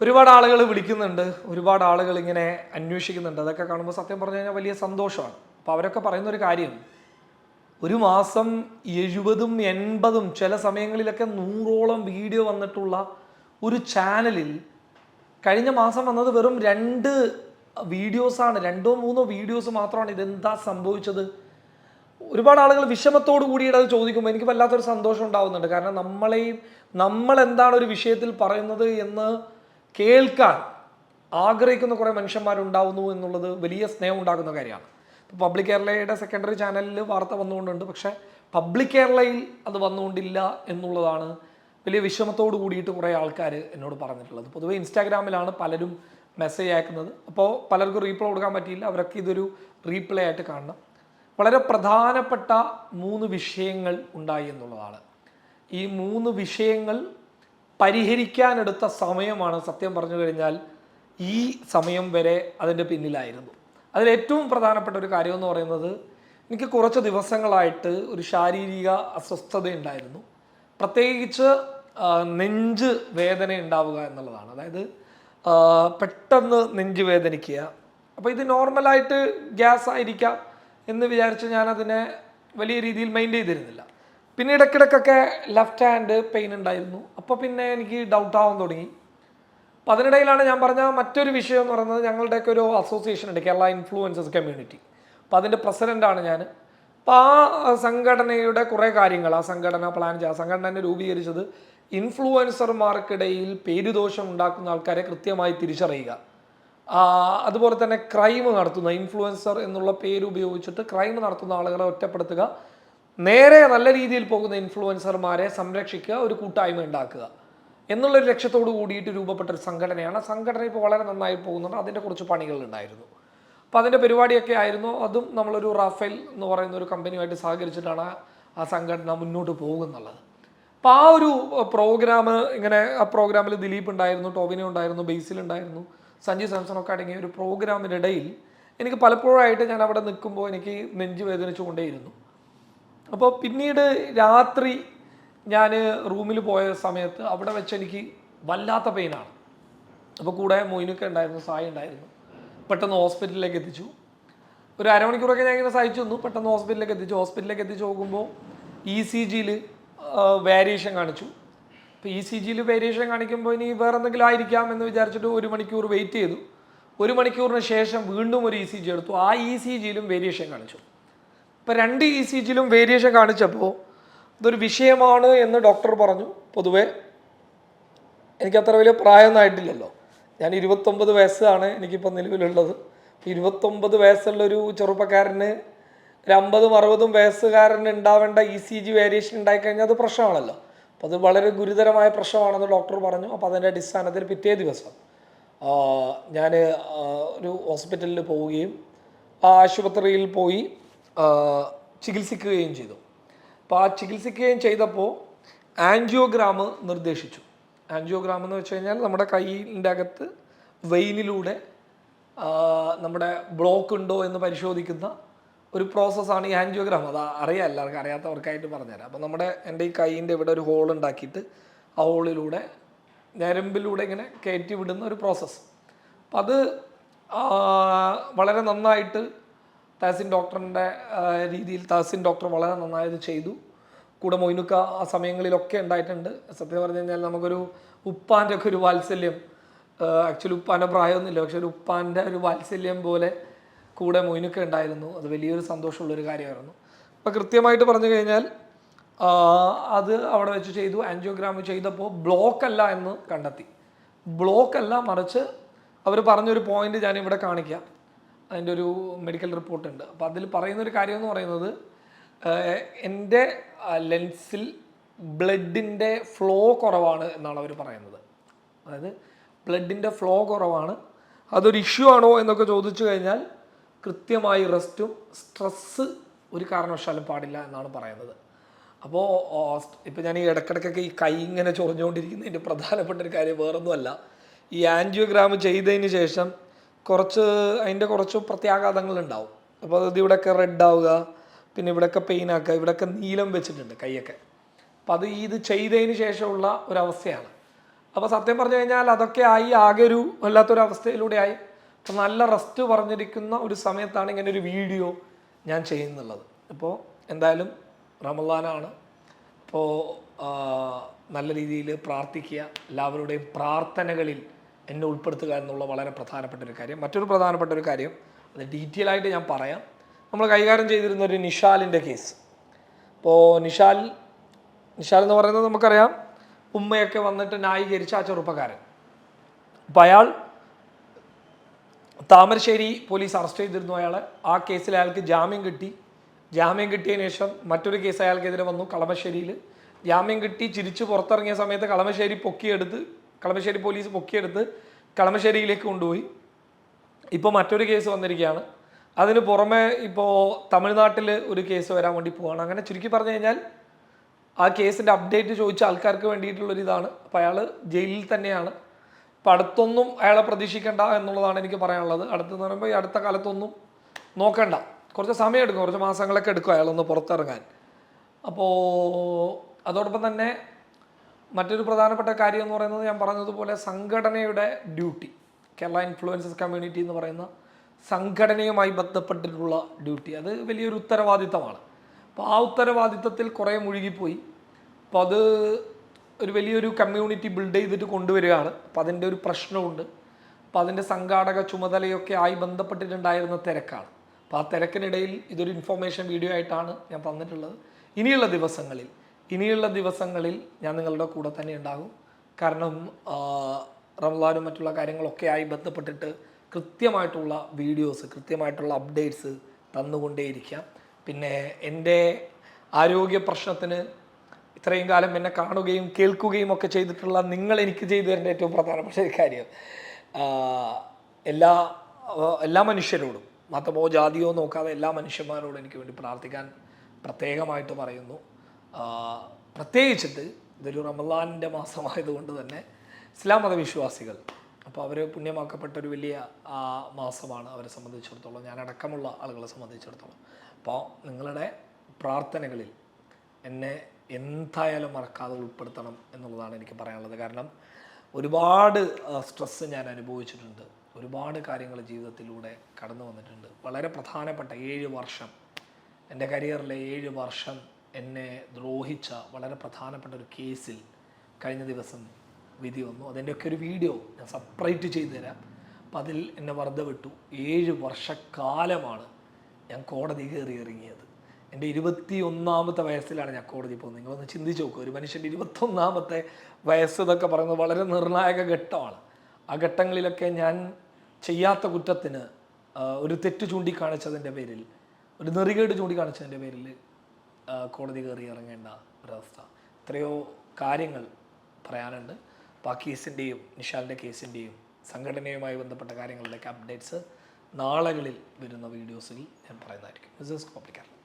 ഒരുപാട് ആളുകൾ വിളിക്കുന്നുണ്ട് ഒരുപാട് ആളുകൾ ഇങ്ങനെ അന്വേഷിക്കുന്നുണ്ട്. അതൊക്കെ കാണുമ്പോൾ സത്യം പറഞ്ഞു കഴിഞ്ഞാൽ വലിയ സന്തോഷമാണ്. അപ്പോൾ അവരൊക്കെ പറയുന്ന ഒരു കാര്യം ഒരു മാസം എഴുപതും എൺപതും ചില സമയങ്ങളിലൊക്കെ നൂറോളം വീഡിയോ വന്നിട്ടുള്ള ഒരു ചാനലിൽ കഴിഞ്ഞ മാസം വന്നത് വെറും രണ്ട് വീഡിയോസാണ് രണ്ടോ മൂന്നോ വീഡിയോസ് മാത്രമാണ് ഇതെന്താ സംഭവിച്ചത്? ഒരുപാട് ആളുകൾ വിഷമത്തോടു കൂടിയിട്ട് അത് ചോദിക്കുമ്പോൾ എനിക്ക് വല്ലാത്തൊരു സന്തോഷം ഉണ്ടാവുന്നുണ്ട്. കാരണം നമ്മളെയും നമ്മൾ എന്താണ് ഒരു വിഷയത്തിൽ പറയുന്നത് എന്ന് കേൾക്കാൻ ആഗ്രഹിക്കുന്ന കുറേ മനുഷ്യന്മാരുണ്ടാവുന്നു എന്നുള്ളത് വലിയ സ്നേഹം ഉണ്ടാക്കുന്ന കാര്യമാണ്. ഇപ്പോൾ പബ്ലിക് കേരളയുടെ സെക്കൻഡറി ചാനലിൽ വാർത്ത വന്നുകൊണ്ടുണ്ട്. പക്ഷേ പബ്ലിക് കേരളയിൽ അത് വന്നുകൊണ്ടില്ല എന്നുള്ളതാണ് വലിയ വിഷമത്തോട് കൂടിയിട്ട് കുറേ ആൾക്കാർ എന്നോട് പറഞ്ഞിട്ടുള്ളത്. പൊതുവേ ഇൻസ്റ്റാഗ്രാമിലാണ് പലരും മെസ്സേജ് അയക്കുന്നത്. അപ്പോൾ പലർക്കും റീപ്ലൈ കൊടുക്കാൻ പറ്റിയില്ല. അവരൊക്കെ ഇതൊരു റീപ്ലൈ ആയിട്ട് കാണണം. വളരെ പ്രധാനപ്പെട്ട മൂന്ന് വിഷയങ്ങൾ ഉണ്ടായി എന്നുള്ളതാണ്. ഈ മൂന്ന് വിഷയങ്ങൾ പരിഹരിക്കാനെടുത്ത സമയമാണ് സത്യം പറഞ്ഞു കഴിഞ്ഞാൽ ഈ സമയം വരെ അതിന്റെ പിന്നിലായിരുന്നു. അതിലേറ്റവും പ്രധാനപ്പെട്ട ഒരു കാര്യം എന്ന് പറയുന്നത് എനിക്ക് കുറച്ച് ദിവസങ്ങളായിട്ട് ഒരു ശാരീരിക അസ്വസ്ഥത ഉണ്ടായിരുന്നു പ്രത്യേകിച്ച് നെഞ്ച് വേദന ഉണ്ടാവുക എന്നുള്ളതാണ്. അതായത് പെട്ടെന്ന് നെഞ്ച് വേദനിക്കുക. അപ്പോൾ ഇത് നോർമലായിട്ട് ഗ്യാസ് ആയിരിക്കാം എന്ന് വിചാരിച്ച് ഞാനതിനെ വലിയ രീതിയിൽ മെയിന്റെയിൻ ചെയ്തിരുന്നില്ല. പിന്നെ ഇടയ്ക്കിടയ്ക്കൊക്കെ ലെഫ്റ്റ് ഹാൻഡ് പെയിൻ ഉണ്ടായിരുന്നു. അപ്പോൾ പിന്നെ എനിക്ക് ഡൗട്ട് ആവാൻ തുടങ്ങി. അപ്പോൾ അതിനിടയിലാണ് ഞാൻ പറഞ്ഞ മറ്റൊരു വിഷയം എന്ന് പറയുന്നത് ഞങ്ങളുടെയൊക്കെ ഒരു അസോസിയേഷൻ ഉണ്ട് കേരള ഇൻഫ്ലുവൻസസ് കമ്മ്യൂണിറ്റി അപ്പോൾ അതിന്റെ പ്രസിഡന്റാണ് ഞാൻ അപ്പോൾ ആ സംഘടനയുടെ കുറേ കാര്യങ്ങൾ ആ സംഘടന പ്ലാൻ ചെയ്യുക ആ സംഘടന രൂപീകരിച്ചത് ഇൻഫ്ലുവൻസർമാർക്കിടയിൽ പേരുദോഷം ഉണ്ടാക്കുന്ന ആൾക്കാരെ കൃത്യമായി തിരിച്ചറിയുക. അതുപോലെ തന്നെ ക്രൈം നടത്തുന്ന ഇൻഫ്ലുവൻസർ എന്നുള്ള പേര് ഉപയോഗിച്ചിട്ട് ക്രൈം നടത്തുന്ന ആളുകളെ ഒറ്റപ്പെടുത്തുക. നേരെ നല്ല രീതിയിൽ പോകുന്ന ഇൻഫ്ലുവൻസർമാരെ സംരക്ഷിക്കുക ഒരു കൂട്ടായ്മ ഉണ്ടാക്കുക എന്നുള്ളൊരു ലക്ഷ്യത്തോട് കൂടിയിട്ട് രൂപപ്പെട്ട ഒരു സംഘടനയാണ്. സംഘടന ഇപ്പോൾ വളരെ നന്നായി പോകുന്നുണ്ട്. അതിന്റെ കുറച്ച് പണികളുണ്ടായിരുന്നു. അപ്പോൾ അതിന്റെ പരിപാടിയൊക്കെ ആയിരുന്നു. അതും നമ്മളൊരു റാഫേൽ എന്ന് പറയുന്ന ഒരു കമ്പനിയുമായിട്ട് സഹകരിച്ചിട്ടാണ് ആ- സംഘടന മുന്നോട്ട് പോകുന്നുള്ളത്. അപ്പോൾ ആ ഒരു പ്രോഗ്രാം ഇങ്ങനെ ആ പ്രോഗ്രാമിൽ ദിലീപ് ഉണ്ടായിരുന്നു ടോവിനോ ഉണ്ടായിരുന്നു ബേസിൽ ഉണ്ടായിരുന്നു സഞ്ജു സാംസണൊക്കെ അടങ്ങിയ ഒരു പ്രോഗ്രാമിനിടയിൽ എനിക്ക് പലപ്പോഴായിട്ട് ഞാൻ അവിടെ നിൽക്കുമ്പോൾ എനിക്ക് നെഞ്ച് വേദനിച്ചുകൊണ്ടേയിരുന്നു. അപ്പോൾ പിന്നീട് രാത്രി ഞാൻ റൂമിൽ പോയ സമയത്ത് അവിടെ വെച്ച് എനിക്ക് വല്ലാത്ത പെയിനാണ് അപ്പോൾ കൂടെ മൊയിനൊക്കെ ഉണ്ടായിരുന്നു സായി ഉണ്ടായിരുന്നു. പെട്ടെന്ന് ഹോസ്പിറ്റലിലേക്ക് എത്തിച്ചു. ഒരു അരമണിക്കൂറൊക്കെ ഞാൻ ഇങ്ങനെ സഹിച്ചു തന്നു പെട്ടെന്ന് ഹോസ്പിറ്റലിലേക്ക് എത്തിച്ചു. ഹോസ്പിറ്റലിലേക്ക് എത്തിച്ച് നോക്കുമ്പോൾ ഇ സി ജിയിൽ വേരിയേഷൻ കാണിച്ചു. അപ്പോൾ ഇ സി ജിയിൽ വേരിയേഷൻ കാണിക്കുമ്പോൾ ഇനി വേറെ എന്തെങ്കിലും ആയിരിക്കാം എന്ന് വിചാരിച്ചിട്ട് ഒരു മണിക്കൂർ വെയിറ്റ് ചെയ്തു. ഒരു മണിക്കൂറിന് ശേഷം വീണ്ടും ഒരു ഇ സി ജി എടുത്തു. ആ ഇ സി ജിയിലും വേരിയേഷൻ കാണിച്ചു. ഇപ്പോൾ രണ്ട് ഇ സി ജിയിലും വേരിയേഷൻ കാണിച്ചപ്പോൾ ഇതൊരു വിഷയമാണ് എന്ന് ഡോക്ടർ പറഞ്ഞു. പൊതുവേ എനിക്കത്ര വലിയ പ്രായമൊന്നും ആയിട്ടില്ലല്ലോ. ഞാൻ ഇരുപത്തൊമ്പത് വയസ്സാണ് എനിക്കിപ്പോൾ നിലവിലുള്ളത്. ഇരുപത്തൊമ്പത് വയസ്സുള്ളൊരു ചെറുപ്പക്കാരന് ഒരു അമ്പതും അറുപതും വയസ്സുകാരന് ഉണ്ടാവേണ്ട ഇ സി ജി വേരിയേഷൻ ഉണ്ടായിക്കഴിഞ്ഞാൽ അത് പ്രശ്നമാണല്ലോ. അപ്പോൾ അത് വളരെ ഗുരുതരമായ പ്രശ്നമാണെന്ന് ഡോക്ടർ പറഞ്ഞു. അപ്പോൾ അതിന്റെ അടിസ്ഥാനത്തിൽ പിറ്റേ ദിവസം ഞാൻ ഒരു ഹോസ്പിറ്റലിൽ പോവുകയും ആ ആശുപത്രിയിൽ പോയി ചികിത്സിക്കുകയും ചെയ്തു. അപ്പോൾ ആ ചികിത്സിക്കുകയും ചെയ്തപ്പോൾ ആൻജിയോഗ്രാം നിർദ്ദേശിച്ചു. ആൻജിയോഗ്രാം എന്ന് വെച്ച് കഴിഞ്ഞാൽ നമ്മുടെ കൈയിന്റെ അകത്ത് വെയിനിലൂടെ നമ്മുടെ ബ്ലോക്ക് ഉണ്ടോ എന്ന് പരിശോധിക്കുന്ന ഒരു പ്രോസസ്സാണ് ഈ ആൻജിയോഗ്രാം. അത് അറിയാം എല്ലാവർക്കും അറിയാത്തവർക്കായിട്ട് പറഞ്ഞുതരാം. അപ്പോൾ നമ്മുടെ എന്റെ ഈ കൈയിന്റെ ഇവിടെ ഒരു ഹോൾ ഉണ്ടാക്കിയിട്ട് ആ ഹോളിലൂടെ ഞരമ്പിലൂടെ ഇങ്ങനെ കയറ്റി വിടുന്ന ഒരു പ്രോസസ്സ്. അപ്പം അത് വളരെ നന്നായിട്ട് തഹസിൻ ഡോക്ടറിന്റെ രീതിയിൽ താസിൻ ഡോക്ടർ വളരെ നന്നായത് ചെയ്തു. കൂടെ മൊയ്നുക്ക ആ സമയങ്ങളിലൊക്കെ ഉണ്ടായിട്ടുണ്ട്. സത്യം പറഞ്ഞു കഴിഞ്ഞാൽ നമുക്കൊരു ഉപ്പാന്റെ ഒക്കെ ഒരു വാത്സല്യം ആക്ച്വലി ഉപ്പാന്റെ പ്രായമൊന്നുമില്ല പക്ഷെ ഒരു ഉപ്പാന്റെ ഒരു വാത്സല്യം പോലെ കൂടെ മൊയ്നുക്ക ഉണ്ടായിരുന്നു. അത് വലിയൊരു സന്തോഷമുള്ളൊരു കാര്യമായിരുന്നു. അപ്പോൾ കൃത്യമായിട്ട് പറഞ്ഞു കഴിഞ്ഞാൽ അത് അവിടെ വെച്ച് ചെയ്തു ആൻജിയോഗ്രാം ചെയ്തപ്പോൾ ബ്ലോക്ക് അല്ല എന്ന് കണ്ടെത്തി. ബ്ലോക്ക് അല്ല മറിച്ച് അവർ പറഞ്ഞൊരു പോയിന്റ് ഞാൻ ഇവിടെ കാണിക്കാം. അതിന്റെ ഒരു മെഡിക്കൽ റിപ്പോർട്ട് ഉണ്ട്. അപ്പോൾ അതിൽ പറയുന്ന ഒരു കാര്യം എന്ന് പറയുന്നത് എന്റെ ലെൻസിൽ ബ്ലഡിന്റെ ഫ്ലോ കുറവാണ് എന്നാണ് അവർ പറയുന്നത്. അതായത് ബ്ലഡിന്റെ ഫ്ലോ കുറവാണ്. അതൊരു ഇഷ്യൂ ആണോ എന്നൊക്കെ ചോദിച്ചു കഴിഞ്ഞാൽ കൃത്യമായി റെസ്റ്റും സ്ട്രെസ്സ് ഒരു കാരണവശാലും പാടില്ല എന്നാണ് പറയുന്നത്. അപ്പോൾ ഇപ്പം ഞാൻ ഈ ഇടക്കിടക്കൊക്കെ ഈ കൈ ഇങ്ങനെ ചൊറിഞ്ഞുകൊണ്ടിരിക്കുന്നതിന്റെ പ്രധാനപ്പെട്ട ഒരു കാര്യം വേറൊന്നുമല്ല. ഈ ആൻജിയോഗ്രാം ചെയ്തതിന് ശേഷം കുറച്ച് അതിന്റെ കുറച്ച് പ്രത്യാഘാതങ്ങൾ ഉണ്ടാവും അപ്പോൾ അത് ഇവിടെയൊക്കെ റെഡ് ആവുക പിന്നെ ഇവിടെയൊക്കെ പെയിൻ ആക്കുക ഇവിടെയൊക്കെ നീലം വെച്ചിട്ടുണ്ട് കൈയൊക്കെ. അപ്പം അത് ഇത് ചെയ്തതിന് ശേഷമുള്ള ഒരവസ്ഥയാണ്. അപ്പോൾ സത്യം പറഞ്ഞു കഴിഞ്ഞാൽ അതൊക്കെ ആയി ആകെ ഒരു വല്ലാത്തൊരു അവസ്ഥയിലൂടെ ആയി. അപ്പം നല്ല റെസ്റ്റ് പറഞ്ഞിരിക്കുന്ന ഒരു സമയത്താണ് ഇങ്ങനെ ഒരു വീഡിയോ ഞാൻ ചെയ്യുന്നുള്ളത്. അപ്പോൾ എന്തായാലും റമദാനാണ്. അപ്പോൾ നല്ല രീതിയിൽ പ്രാർത്ഥിക്കുക. എല്ലാവരുടെയും പ്രാർത്ഥനകളിൽ എന്നെ ഉൾപ്പെടുത്തുക എന്നുള്ള വളരെ പ്രധാനപ്പെട്ട ഒരു കാര്യം. മറ്റൊരു പ്രധാനപ്പെട്ട ഒരു കാര്യം അത് ഡീറ്റെയിൽ ആയിട്ട് ഞാൻ പറയാം. നമ്മൾ കൈകാര്യം ചെയ്തിരുന്ന ഒരു നിഷാലിന്റെ കേസ് അപ്പോൾ നിഷാൽ നിഷാൽ എന്ന് പറയുന്നത് നമുക്കറിയാം ഉമ്മയൊക്കെ വന്നിട്ട് ന്യായീകരിച്ച ആ ചെറുപ്പക്കാരൻ. അപ്പോൾ അയാൾ താമരശ്ശേരി പോലീസ് അറസ്റ്റ് ചെയ്തിരുന്നു അയാളെ. ആ കേസിൽ അയാൾക്ക് ജാമ്യം കിട്ടി. ജാമ്യം കിട്ടിയതിന് ശേഷം മറ്റൊരു കേസ് അയാൾക്കെതിരെ വന്നു കളമശ്ശേരിയിൽ ജാമ്യം കിട്ടി ചിരിച്ച് പുറത്തിറങ്ങിയ സമയത്ത് കളമശ്ശേരി പൊക്കിയെടുത്ത് കളമശ്ശേരി പോലീസ് പൊക്കിയെടുത്ത് കളമശ്ശേരിയിലേക്ക് കൊണ്ടുപോയി. ഇപ്പോൾ മറ്റൊരു കേസ് വന്നിരിക്കുകയാണ്. അതിന് പുറമെ ഇപ്പോൾ തമിഴ്നാട്ടിൽ ഒരു കേസ് വരാൻ വേണ്ടി പോവാണ്. അങ്ങനെ ചുരുക്കി പറഞ്ഞു കഴിഞ്ഞാൽ ആ കേസിന്റെ അപ്ഡേറ്റ് ചോദിച്ച ആൾക്കാർക്ക് വേണ്ടിയിട്ടുള്ളൊരു ഇതാണ്. അപ്പോൾ അയാൾ ജയിലിൽ തന്നെയാണ്. അപ്പോൾ അടുത്തൊന്നും അയാളെ പ്രതീക്ഷിക്കേണ്ട എന്നുള്ളതാണ് എനിക്ക് പറയാനുള്ളത്. അടുത്തെന്ന് പറയുമ്പോൾ ഈ അടുത്ത കാലത്തൊന്നും നോക്കണ്ട. കുറച്ച് സമയം എടുക്കും. കുറച്ച് മാസങ്ങളൊക്കെ എടുക്കും അയാളൊന്ന് പുറത്തിറങ്ങാൻ. അപ്പോൾ അതോടൊപ്പം തന്നെ മറ്റൊരു പ്രധാനപ്പെട്ട കാര്യം എന്ന് പറയുന്നത് ഞാൻ പറഞ്ഞതുപോലെ സംഘടനയുടെ ഡ്യൂട്ടി. കേരള ഇൻഫ്ലുവൻസസ് കമ്മ്യൂണിറ്റി എന്ന് പറയുന്ന സംഘടനയുമായി ബന്ധപ്പെട്ടിട്ടുള്ള ഡ്യൂട്ടി. അത് വലിയൊരു ഉത്തരവാദിത്തമാണ്. അപ്പോൾ ആ ഉത്തരവാദിത്തത്തിൽ കുറേ മുഴുകിപ്പോയി. അപ്പോൾ അത് ഒരു വലിയൊരു കമ്മ്യൂണിറ്റി ബിൽഡ് ചെയ്തിട്ട് കൊണ്ടുവരികയാണ്. അപ്പോൾ അതിന്റെ ഒരു പ്രശ്നമുണ്ട്. അപ്പോൾ അതിന്റെ സംഘാടക ചുമതലയൊക്കെ ആയി ബന്ധപ്പെട്ടിട്ടുണ്ടായിരുന്ന തിരക്കാണ്. അപ്പോൾ ആ തിരക്കിനിടയിൽ ഇതൊരു ഇൻഫോർമേഷൻ വീഡിയോ ആയിട്ടാണ് ഞാൻ തന്നിട്ടുള്ളത്. ഇനിയുള്ള ദിവസങ്ങളിൽ ഇനിയുള്ള ദിവസങ്ങളിൽ ഞാൻ നിങ്ങളുടെ കൂടെ തന്നെ ഉണ്ടാകും. കാരണം റംസാനും മറ്റുള്ള കാര്യങ്ങളൊക്കെ ആയി ബന്ധപ്പെട്ടിട്ട് കൃത്യമായിട്ടുള്ള വീഡിയോസ് കൃത്യമായിട്ടുള്ള അപ്ഡേറ്റ്സ് തന്നുകൊണ്ടേയിരിക്കാം. പിന്നെ എന്റെ ആരോഗ്യ പ്രശ്നത്തിന് ഇത്രയും കാലം എന്നെ കാണുകയും കേൾക്കുകയും ഒക്കെ ചെയ്തിട്ടുള്ള നിങ്ങൾ എനിക്ക് ചെയ്തു തരേണ്ട ഏറ്റവും പ്രധാനപ്പെട്ട ഒരു കാര്യം എല്ലാ എല്ലാ മനുഷ്യരോടും മതമോ ജാതിയോ നോക്കാതെ എല്ലാ മനുഷ്യന്മാരോടും എനിക്ക് വേണ്ടി പ്രാർത്ഥിക്കാൻ പ്രത്യേകമായിട്ട് പറയുന്നു. പ്രത്യേകിച്ചിട്ട് ഇതൊരു റമലാനിന്റെ മാസമായതുകൊണ്ട് തന്നെ ഇസ്ലാം മതവിശ്വാസികൾ അപ്പോൾ അവർ പുണ്യമാക്കപ്പെട്ട ഒരു വലിയ മാസമാണ് അവരെ സംബന്ധിച്ചിടത്തോളം. ഞാൻ അടക്കമുള്ള ആളുകളെ സംബന്ധിച്ചിടത്തോളം. അപ്പോൾ നിങ്ങളുടെ പ്രാർത്ഥനകളിൽ എന്നെ എന്തായാലും മറക്കാതെ ഉൾപ്പെടുത്തണം എന്നുള്ളതാണ് എനിക്ക് പറയാനുള്ളത്. കാരണം ഒരുപാട് സ്ട്രെസ്സ് ഞാൻ അനുഭവിച്ചിട്ടുണ്ട്. ഒരുപാട് കാര്യങ്ങൾ ജീവിതത്തിലൂടെ കടന്നു വന്നിട്ടുണ്ട്. വളരെ പ്രധാനപ്പെട്ട ഏഴ് വർഷം എന്റെ കരിയറിലെ ഏഴ് വർഷം എന്നെ ദ്രോഹിച്ച വളരെ പ്രധാനപ്പെട്ട ഒരു കേസിൽ കഴിഞ്ഞ ദിവസം വിധി വന്നു. അതിന്റെയൊക്കെ ഒരു വീഡിയോ ഞാൻ സെപ്പറേറ്റ് ചെയ്തു തരാം. അപ്പം അതിൽ എന്നെ വെറുതെ വിട്ടു. ഏഴ് വർഷക്കാലമാണ് ഞാൻ കോടതി കയറി ഇറങ്ങിയത്. എന്റെ ഇരുപത്തി ഒന്നാമത്തെ വയസ്സിലാണ് ഞാൻ കോടതി പോകുന്നത്. നിങ്ങളൊന്ന് ചിന്തിച്ച് നോക്കുക ഒരു മനുഷ്യന്റെ ഇരുപത്തൊന്നാമത്തെ വയസ്സ് എന്നൊക്കെ പറയുന്നത് വളരെ നിർണായക ഘട്ടമാണ്. ആ ഘട്ടങ്ങളിലൊക്കെ ഞാൻ ചെയ്യാത്ത കുറ്റത്തിന് ഒരു തെറ്റ് ചൂണ്ടിക്കാണിച്ചതിന്റെ പേരിൽ ഒരു നെറികേട് ചൂണ്ടിക്കാണിച്ചതിന്റെ പേരിൽ കോടതി കയറി ഇറങ്ങേണ്ട ഒരവസ്ഥ. എത്രയോ കാര്യങ്ങൾ പറയാനുണ്ട്. അപ്പോൾ ആ കേസിന്റെയും നിഷാലിന്റെ കേസിന്റെയും സംഘടനയുമായി ബന്ധപ്പെട്ട കാര്യങ്ങളുടെയൊക്കെ അപ്ഡേറ്റ്സ് നാളുകളിൽ വരുന്ന വീഡിയോസിൽ ഞാൻ പറയുന്നതായിരിക്കും. ബിസിനസ് കോപ്പിക്കാരൻ